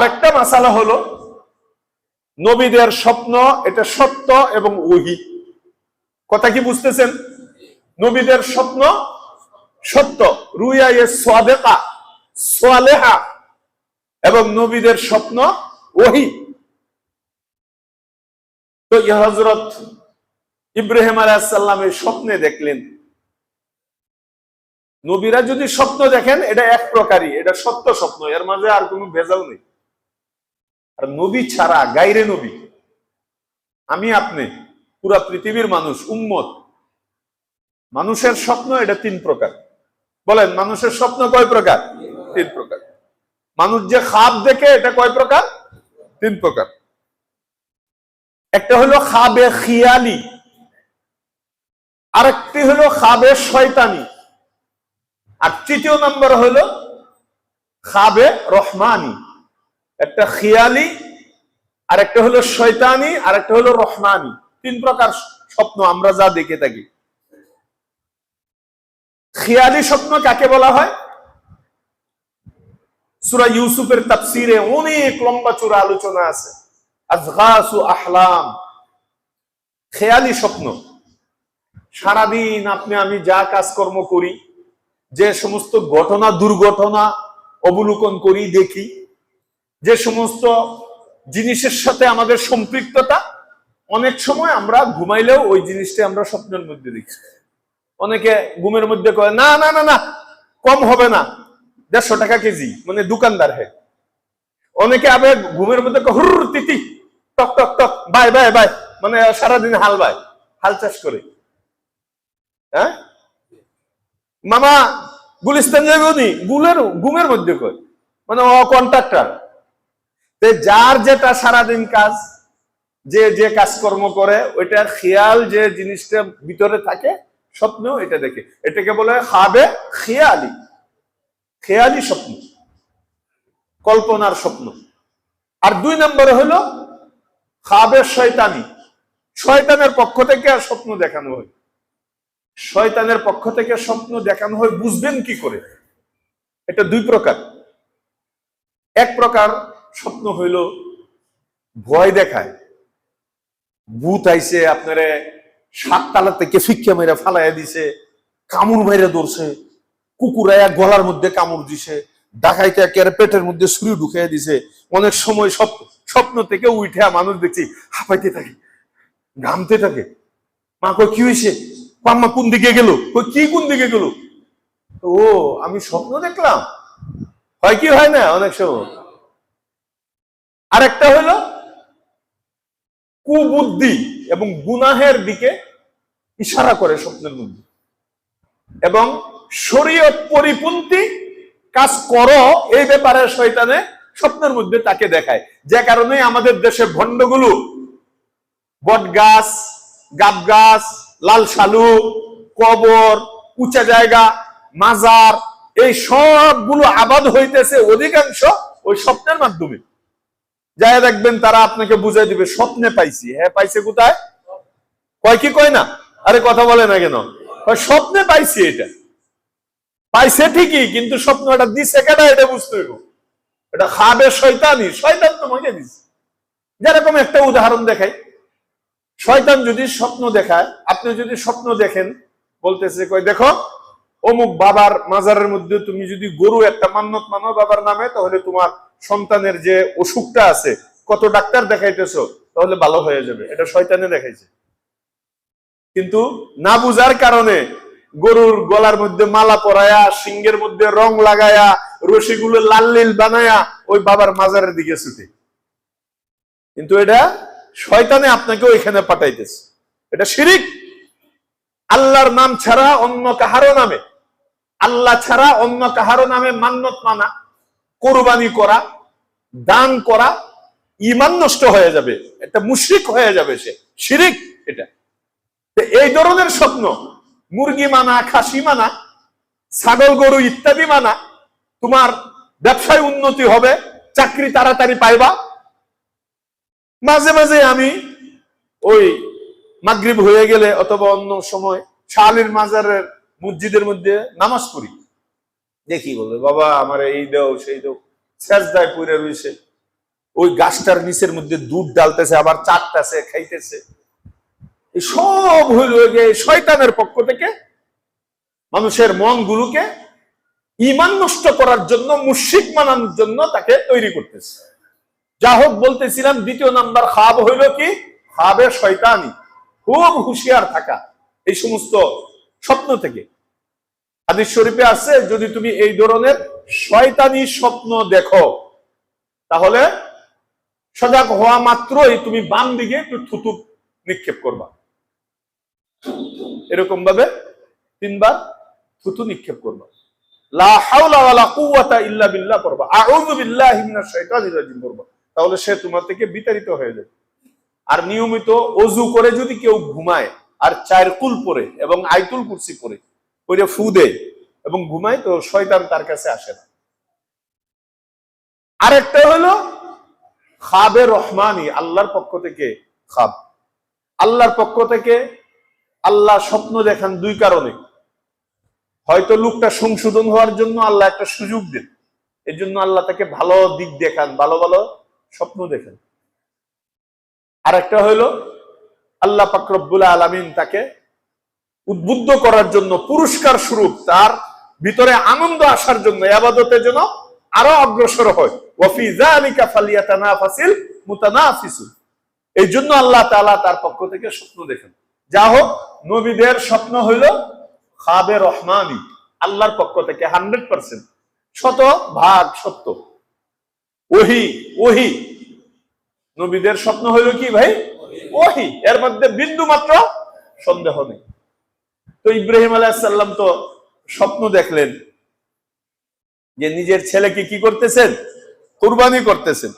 আরেকটা মাসালা হলো নবীদের স্বপ্ন, এটা সত্য এবং ওহি। কথা কি বুঝতেছেন? নবীদের স্বপ্ন সত্য। রুইয়া সোয়ালেহা এবং নবীদের স্বপ্ন ওহি। তো হজরত ইব্রাহিম আলাহিসাল্লামের স্বপ্নে দেখলেন। নবীরা যদি স্বপ্ন দেখেন, এটা এক প্রকারই, এটা সত্য স্বপ্ন, এর মাঝে আর কোনো ভেজাল নেই। আর নবী ছাড়া গাইরে নবী। আমি আপনি, পুরা পৃথিবীর মানুষ, উম্মত। মানুষের স্বপ্ন এটা তিন প্রকার। বলেন, মানুষের স্বপ্ন কয় প্রকার? তিন প্রকার। মানুষ যে খাব দেখে এটা কয় প্রকার? তিন প্রকার। একটা হলো খাবে খিয়ালি, আরেকটি হলো খাবে শয়তানি, আর তৃতীয় নম্বর হলো খাবে রহমানি। একটা খিয়ালি আর একটা হলো শয়তানি আর একটা হলো রহমানি। তিন প্রকার স্বপ্ন আমরা যা দেখে থাকি। খিয়ালি স্বপ্ন কাকে বলা হয়? সুরা ইউসুফের তাফসিরে অনেক লম্বা চূড়া আলোচনা আছে। আজগাসু আহলাম। খেয়ালি স্বপ্ন। সারাদিন আপনি, আমি যা কাজকর্ম করি, যে সমস্ত ঘটনা, দুর্ঘটনা অবলোকন করি, দেখি। যে সমস্ত জিনিসের সাথে আমাদের সম্পৃক্ততা, অনেক সময় আমরা ঘুমাইলেও ওই জিনিসটা আমরা স্বপ্নের মধ্যে দেখি। অনেকে ঘুমের মধ্যে কয়, না না না না, কম হবে না, দেড়শো টাকা কেজি মানে দোকানদার হে। অনেকে আবার ঘুমের মধ্যে হুর তিতি, টক টক টক, বাই বাই বাই মানে সারাদিন হাল বাই, হাল চাষ করে। হ্যাঁ? মামা, গুলিস্তান যাবে উনি গুলের, ঘুমের মধ্যে কয় মানে ও কন্ট্রাক্টর যার যেটা সারাদিন কাজ, যে যে কাজকর্ম করে, ওইটার খেয়াল যে জিনিসটা ভিতরে থাকে স্বপ্নেও এটা দেখে। এটাকে বলে খাবে খেয়ালি। খেয়ালি স্বপ্ন। কল্পনার স্বপ্ন। আর দুই নম্বরে হলো খাবে শয়তানি। শয়তানের পক্ষ থেকে আর স্বপ্ন দেখানো হয়। শয়তানের পক্ষ থেকে স্বপ্ন দেখানো হয়, বুঝবেন কি করে? এটা দুই প্রকার। এক প্রকার স্বপ্ন হইল ভয় দেখায়। ভূত আইছে, আপনারে সাততলা থেকে ফিক্কা মেরে ফালাইয়া দিছে, কামড় মেরে ধরছে, কুকুরাইয়া গলার মধ্যে কামড় দিছে, ডাকাইতে একেবারে পেটের মধ্যে ছুরি দিছে। অনেক সময় স্বপ্ন স্বপ্ন থেকে উঠে মানুষ দেখছি, হাঁপাইতে থাকে, ঘামতে থাকে। মা কই কি হয়েছে মাম্মা কোন দিকে গেল? কই কি কোন দিকে গেল? ও, আমি স্বপ্ন দেখলাম। হয় কি হয় না, অনেক সময়। আরেকটা হলো কুবুদ্ধি এবং গুনাহের দিকে ইশারা করে স্বপ্নের মধ্যে। এবং শরীয়ত পরিপন্থী কাজ করো, এই ব্যাপারে শয়তানে স্বপ্নের মধ্যে তাকে দেখায়। যে কারণে আমাদের দেশে ভণ্ডগুলো বট গাছ, গাব গাছ, লাল শালু, কবর, উঁচা জায়গা, মাজার, এই সবগুলো আবাদ হইতেছে অধিকাংশ ওই স্বপ্নের মাধ্যমে। যাই দেখবেন তারা আপনাকে বুঝাই দিবে, স্বপ্নে পাইছি। হ্যাঁ পাইছে কোথায়? কয় কি কয় না? আরে কথা বলে না কেন? স্বপ্নে পাইছি এটা। পাইছে ঠিকই, কিন্তু স্বপ্ন এটা দিছে কেটা এটা বুঝতে হইব। এটা খাবে শয়তানি শয়তান তোমাকে দিছে। যেরকম একটা উদাহরণ দেখাই। শয়তান যদি স্বপ্ন দেখায়, আপনি যদি স্বপ্ন দেখেন, বলতেছে কই দেখো অমুক বাবার মাজারের মধ্যে তুমি যদি গরু একটা মান্নত মানো বাবার নামে, তাহলে তোমার সন্তানের যে অসুখটা আছে, কত ডাক্তার দেখাইতেছো, তাহলে ভালো হয়ে যাবে। এটা শয়তানে দেখাইছে। কিন্তু না বুঝার কারণে গরুর গলার মধ্যে মালা পরায়া, সিংহের মধ্যে রং লাগায়া, রশিগুলো লাল বানায়া ওই বাবার মাজারের দিকে ছুটে। কিন্তু এটা শয়তানে আপনাকে ওইখানে পাঠাইতেছে। এটা শিরিক। আল্লাহর নাম ছাড়া অন্য কাহারও নামে। আল্লাহ ছাড়া অন্য কাহারো নামে মান্নত মানা, কোরবানি করা, দান করা ইমান নষ্ট হয়ে যাবে। একটা মুশরিক হয়ে যাবে সে। শিরিক এটা। এই ধরনের স্বপ্ন, মুরগি মানা, খাসি মানা, ছাগল, গরু ইত্যাদি মানা, তোমার ব্যবসায় উন্নতি হবে, চাকরি তাড়াতাড়ি পাইবা। মাঝে মাঝে আমি ওই মাগরিব হয়ে গেলে অথবা অন্য সময় শালির মাজারের মসজিদের মধ্যে নামাজ পড়ি। দেখি বলে, বাবা, আমার এই দেও, সেই দেও। শেষ দায় পুরে রয়েছে। ওই গাছটার নিচের মধ্যে দুধ ডালতেছে, আবার চাটতেছে, খাইতেছে। সব হইল শয়তানের পক্ষ থেকে মানুষের মনগুলোকে ইমান নষ্ট করার জন্য মুশিক মানানোর জন্য তাকে তৈরি করতেছে। যা হোক বলতেছিলাম, দ্বিতীয় নাম্বার খাব হইল কি? খাবে শয়তানি। খুব হুঁশিয়ার থাকা। এই সমস্ত স্বপ্ন থেকে। হাদিস শরীফে আছে, যদি তুমি এই ধরনের শয়তানি স্বপ্ন দেখো, তাহলে সজাগ হওয়া মাত্রই তুমি বাম দিকে একটু থুতু নিক্ষেপ করবা। এরকম ভাবে তিনবার থুতু নিক্ষেপ করবা। তাহলে সে তোমার থেকে বিতাড়িত হয়ে যাবে। আর নিয়মিত অজু করে যদি কেউ ঘুমায় আর চার কুল পরে এবং আইতুল কুরসি পরে ওইটা ফু দেয় এবং ঘুমায় তো শয়তান তার কাছে আসে না। আরেকটা হলো খাবে রহমানি, আল্লাহর পক্ষ থেকে খাব। আল্লাহর পক্ষ থেকে আল্লাহ স্বপ্ন দেখান দুই কারণে। হয়তো লোকটা সংশোধন হওয়ার জন্য আল্লাহ একটা সুযোগ দেন, এর জন্য আল্লাহ তাকে ভালো দিক দেখান, ভালো ভালো স্বপ্ন দেখেন। আরেকটা হইল আল্লাহ পাকরব্বুল আলমিন তাকে উদ্বুদ্ধ করার জন্য পুরস্কার স্বরূপ তার ভিতরে আনন্দ আসার জন্য আবাদতের জন্য আরও অগ্রসর হয়। এই জন্য আল্লাহ তাআলা তার পক্ষ থেকে স্বপ্ন দেখেন। যা হোক, নবীদের স্বপ্ন হইল খাবে রহমানি, আল্লাহর পক্ষ থেকে হান্ড্রেড পার্সেন্ট। শত ভাগ সত্য। ওহি ওহি। নবীদের স্বপ্ন হইল কি ভাই? ওহি, এর মধ্যে বিন্দু মাত্র সন্দেহ নেই। তো ইব্রাহিম আলাহাল্লাম তো স্বপ্ন দেখলেন যে নিজের ছেলেকে কি করতেছেন? কুরবানি করতেছেন।